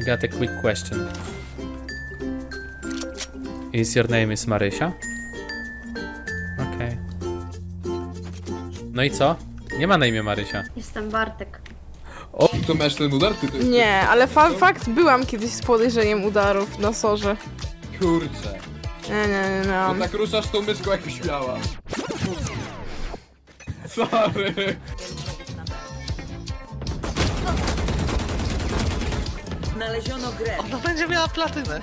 I got a quick question. Is your name is Marysia? Okej. No i co? Nie ma na imię Marysia. Jestem Bartek. To masz ten udar? Ty, ty, Nie, ale fa fakt byłam kiedyś z podejrzeniem udarów na sorze. Kurczę. Nie, nie, nie To miałam. tak ruszasz tą myszką jak śmiała. Sorry. Znaleziono grę. Ona będzie miała platynę.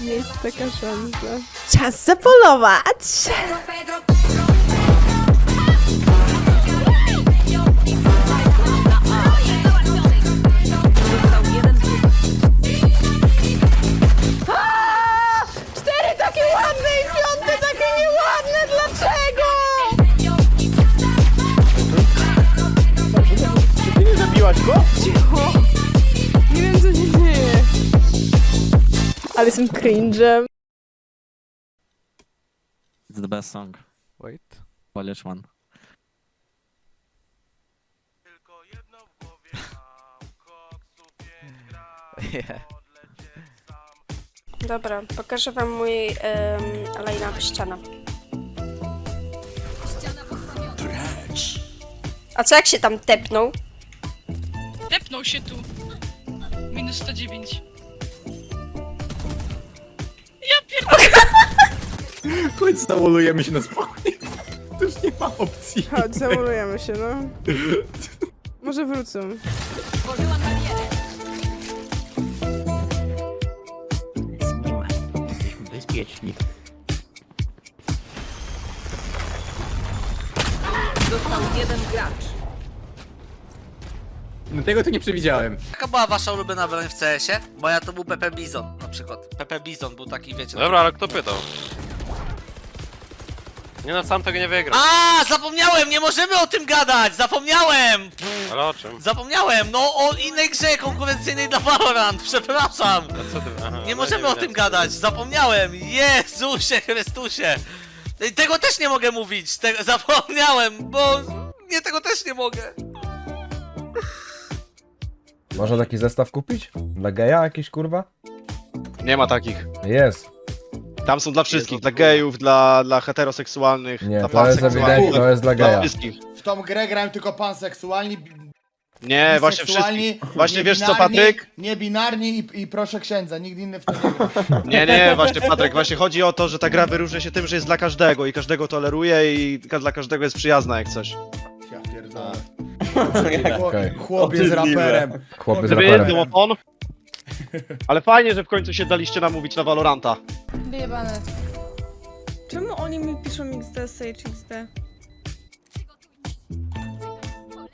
Jest taka szansa. Czas zapolować! Został Jestem cringe'em. It's the best song. Wait. Polish one. Yeah. Dobra, pokażę wam mój um, line-up ściana. A co jak się tam tepnął? Tepnął się tu. Minus 109. Chodź, zamolujemy się na spokój. To już nie ma opcji. Chodź, zamolujemy się, no. Może wrócą. Jesteśmy bezpieczni. Został jeden gracz. No tego tu nie przewidziałem. Jaka była wasza ulubiona broń w CS-ie? Moja to był Pepe Bizon na przykład. Pepe Bizon był taki, wiecie... Dobra, ale kto pytał? Nie no, sam tego nie wygra. A, zapomniałem, nie możemy o tym gadać! Zapomniałem! Ale o czym? Zapomniałem, no o innej grze konkurencyjnej dla Valorant, przepraszam! A co ty? Aha, Nie no możemy o wiem, tym gadać, zapomniałem! Jezusie Chrystusie! Tego też nie mogę mówić, tego, zapomniałem, bo nie tego też nie mogę. Można taki zestaw kupić? Dla geja jakiś kurwa? Nie ma takich. Jest. Tam są dla wszystkich, dla gejów, dla, dla heteroseksualnych, Nie, dla to jest ewidentnie, to jest dla Dla geja. wszystkich. W tą grę grają tylko panseksualni, bi- Nie, właśnie biseksualni, wszystkich. Właśnie wiesz co, niebinarni, Patryk? Niebinarni i, i proszę księdza, nikt inny w to nie gra. Nie, nie, właśnie Patryk, właśnie chodzi o to, że ta gra wyróżnia się tym, że jest dla każdego i każdego toleruje i ka- dla każdego jest przyjazna jak coś. Ja pierdolę. Okej. Chłop jest raperem. Chłopy z raperem. domofon. Ale fajnie, że w końcu się daliście namówić na Valoranta. Wyjebane. Czemu oni mi piszą XD, Sage XD?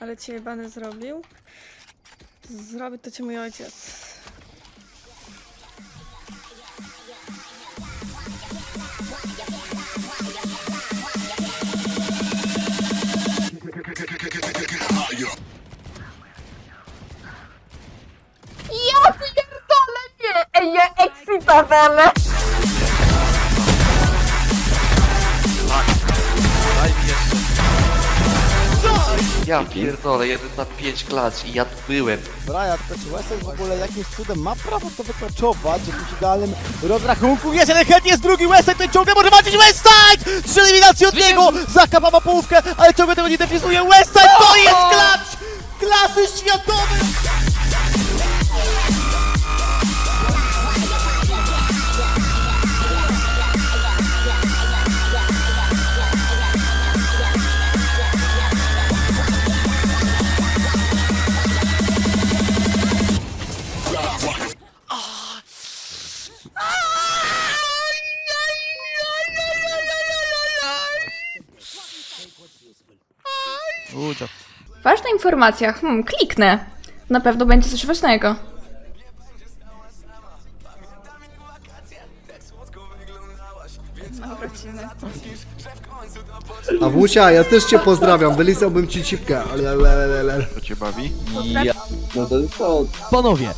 Ale cię jebany zrobił? Zrobi to cię mój ojciec. Ja pierdolę nie! Ej, ja ekscytowana! Ja pierdolę, 1 na 5 klacz i ja tu byłem. Brian, to czy Wesel w ogóle jakimś cudem ma prawo to wyklaczować w jakimś idealnym rozrachunku? Jest jeden head, jest drugi Wesel, ten ciągle może walczyć Westside! Trzy eliminacje od niego! Zakapa ma połówkę, ale ciągle tego nie defizuje Westside! To jest klacz! Klasy światowej! Ważna informacja. Hmm, kliknę. Na pewno będzie coś ważnego. A Wusia, ja też cię pozdrawiam, wylizałbym ci cipkę. To cię bawi? Panowie,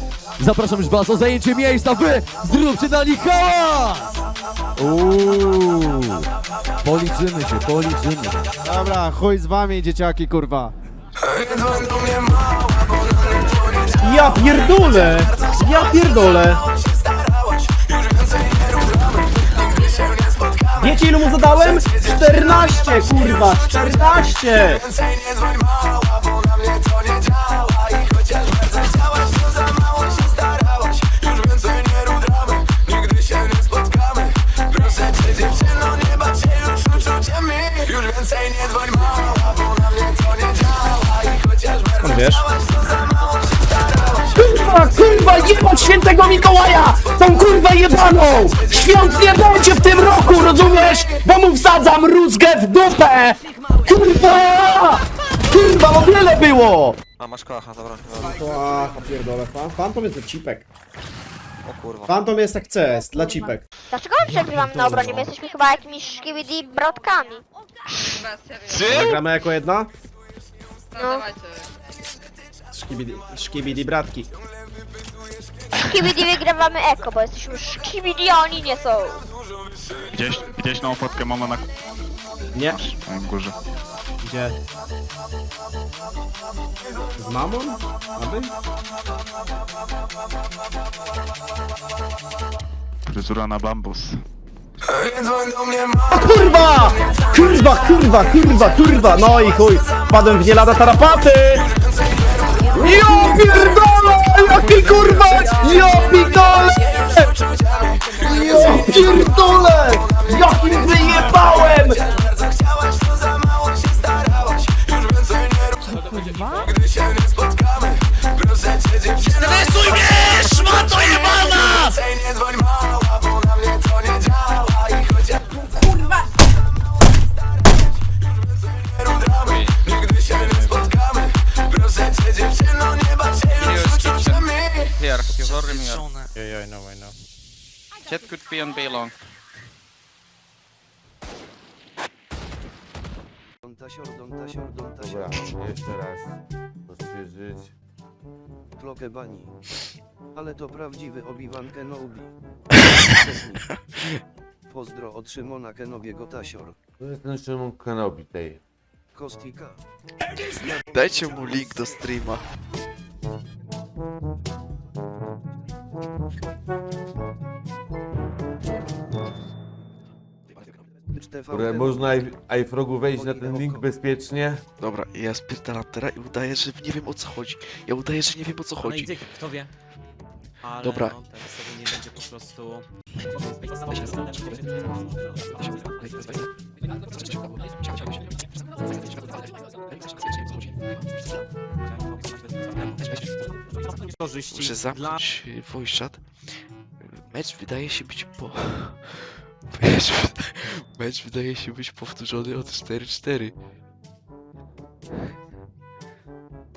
zapraszam już was o zajęcie miejsca, wy zróbcie dla nich hałas! Uuu, policzymy się, policzymy. Dobra, chuj z wami dzieciaki, kurwa. Ja pierdolę! Ja pierdolę! Wiecie ilu mu zadałem? 14 kurwa! 14! Wiesz? Kurwa, kurwa, jebać świętego Mikołaja! Tą kurwę jebaną! Świąt nie będzie w tym roku, rozumiesz? Bo mu wsadzam rózgę w dupę! Kurwa! Kurwa, o wiele było! A masz klacha, dobra. Ach, pierdolę. Fan, Fantom jest dla cipek. O kurwa. Fantom jest jak CS, dla cipek. Dlaczego my przegrywamy na obronie? My jesteśmy chyba jakimiś szkibidi brodkami. Gramy jako jedna? No. Szkibidi, szkibidi bratki. Szkibidi wygrywamy eko, bo jesteśmy szkibidi, a oni nie są. Gdzieś, gdzieś na fotkę mama na Nie. górze. Gdzie? Z mamą? Aby? Fryzura na bambus. Kurwa! Kurwa, kurwa, kurwa, kurwa! No i chuj! Wpadłem w nie lada tarapaty! Jo pierdolę! Jaki kurwa! Jo pierdolę! Jo pierdolę! Jakim wyjebałem! Here, you already me Yeah, yeah, I know, I know. Jet could be on B long. Dobra, jeszcze raz. Odświeżyć. Klokę bani. Ale to prawdziwy Obi-Wan Kenobi. Pozdro od Szymona Kenobiego Tasior. To jest ten Szymon Kenobi tej. Kostika. Dajcie mu link do streama. Które można i- iFrogu wejść na ten link bezpiecznie. Dobra, ja spierdalam teraz i udaję, że nie wiem o co chodzi. Ja udaję, że nie wiem o co chodzi. kto wie. Ale Dobra. no, teraz sobie nie będzie po prostu... Muszę zamknąć voice chat. Mecz wydaje się być po... Mecz, mecz wydaje się być powtórzony od 4-4.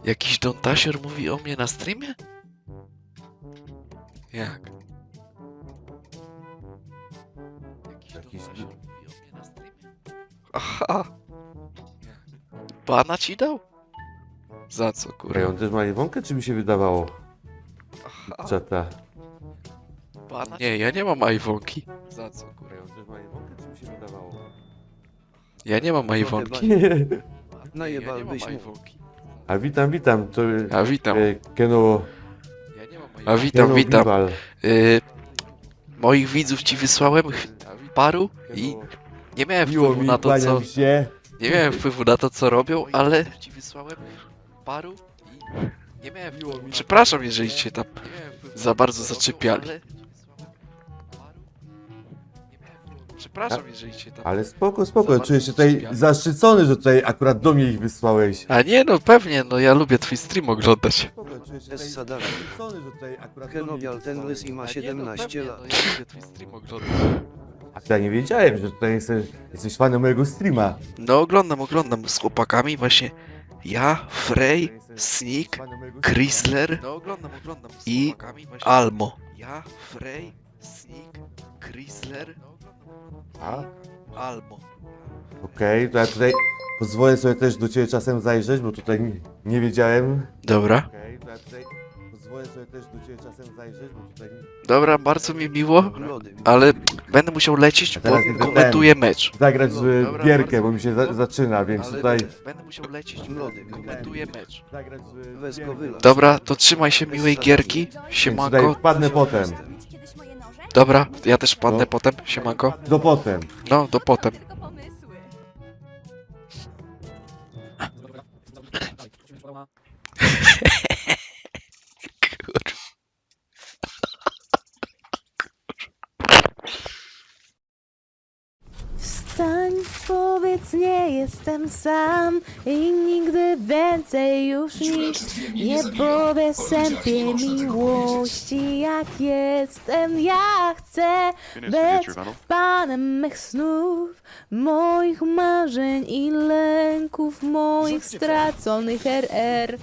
Jakiś Don Tasior mówi o mnie na streamie? Jak? Jakiś Don Jakiś Tasior mówi o mnie na streamie? Aha! Pana ci dał? Za co, kurwa? Ej, on też ma Iwonkę, czy mi się wydawało? Aha. Czata. Pana? Nie, ja nie mam iPhone'ki. Za co, kurwa? Ma czy mi się wydawało? Ja nie mam iPhone'ki. Najebałbyś mu. A witam, witam, to A witam. e, Keno... Ja nie mam A witam, Keno witam. Biwal. Y, moich widzów ci wysłałem ch- paru i nie miałem Miło wpływu mi, na to, co kłaniam się. nie miałem wpływu na to, co robią, ale ci wysłałem paru i nie miałem wpływu. Przepraszam, jeżeli cię tam za bardzo zaczepiali. Przepraszam, jeżeli cię tam. Ale spoko, spoko, czuję się tutaj zaszczycony, że tutaj akurat do mnie ich wysłałeś. A nie, no pewnie, no ja lubię twój stream oglądać. Spoko, czuję się tutaj zaszczycony, że tutaj akurat do mnie Kenobial ich ten wysłałeś. lys i ma A nie, no 17 pewnie, lat. No ja lubię twój stream oglądać. A to ja nie wiedziałem, że tutaj jesteś, jesteś fanem mojego streama. No oglądam, oglądam z chłopakami właśnie. Ja, Frey, Sneak, Fanem mojego Chrysler no, oglądam, oglądam i Almo. Ja, Frey, Sneak, Chrysler, A? Almo. Okej, to ja tutaj pozwolę sobie też do ciebie czasem zajrzeć, bo tutaj nie, nie wiedziałem. Dobra. Okej, to ja tutaj pozwolę sobie też do ciebie czasem zajrzeć, bo tutaj... Dobra, bardzo mi miło, Lody. ale będę musiał lecieć, bo Teraz komentuję mecz. Zagrać w Dobra, gierkę, bardzo bo mi się miło. zaczyna, Ale będę musiał lecieć, bo Lody. komentuję mecz. Zagrać w wylać. Dobra, to trzymaj się miłej gierki. Siemanko. wpadnę potem. Dobra, ja też padnę No. potem. Siemanko. Do potem. No, do potem. Nie jestem sam i nigdy więcej już nic nie powie sępie miłości, jak jestem. Ja chcę być panem mych snów, moich marzeń i lęków, moich straconych RR.